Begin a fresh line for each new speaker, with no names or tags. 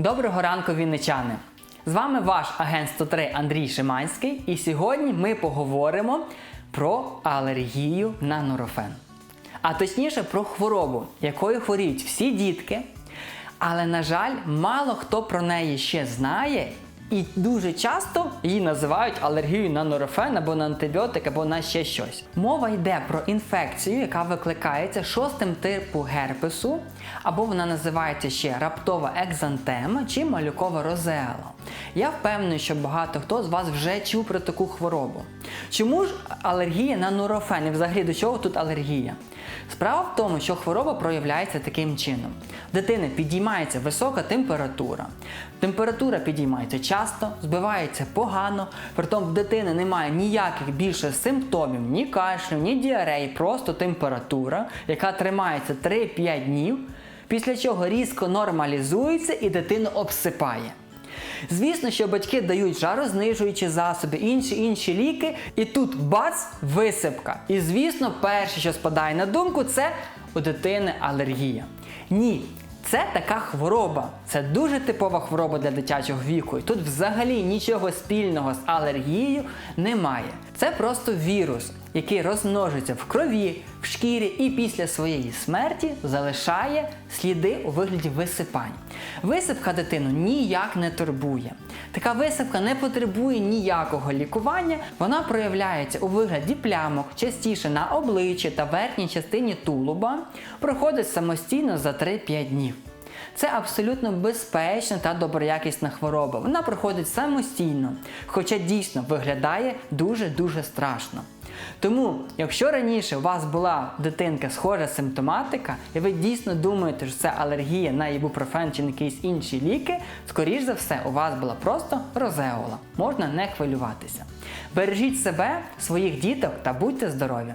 Доброго ранку, вінничани! З вами ваш агент 103 Андрій Шиманський, і сьогодні ми поговоримо про алергію на нурофен. А точніше про хворобу, якою хворіють всі дітки. Але, на жаль, мало хто про неї ще знає, і дуже часто її називають алергією на норофен або на антибіотик, або на ще щось. Мова йде про інфекцію, яка викликається шостим типу герпесу, або вона називається ще раптова екзантема чи малюкова розеала. Я впевнений, що багато хто з вас вже чув про таку хворобу. Чому ж алергія на нурофен? І взагалі до чого тут алергія? Справа в тому, що хвороба проявляється таким чином: В дитини підіймається висока температура, температура підіймається часто, збивається погано, притом в дитини немає ніяких більше симптомів, ні кашлю, ні діареї, просто температура, яка тримається 3-5 днів, після чого різко нормалізується і дитину обсипає. Звісно, що батьки дають жарознижуючі засоби, інші інші ліки, і тут бац, висипка. І звісно, перше, що спадає на думку, це у дитини алергія. Ні. Це така хвороба, це дуже типова хвороба для дитячого віку. І тут взагалі нічого спільного з алергією немає. Це просто вірус, який розмножується в крові, в шкірі і після своєї смерті залишає сліди у вигляді висипань. Висипка дитину ніяк не турбує. Така висипка не потребує ніякого лікування, вона проявляється у вигляді плямок, частіше на обличчі та верхній частині тулуба, проходить самостійно за 3-5 днів. Це абсолютно безпечна та доброякісна хвороба. Вона проходить самостійно, хоча дійсно виглядає дуже-дуже страшно. Тому, якщо раніше у вас була дитинка схожа симптоматика, і ви дійсно думаєте, що це алергія на ібупрофен чи на якісь інші ліки, скоріш за все, у вас була просто розеола. Можна не хвилюватися. Бережіть себе, своїх діток та будьте здорові!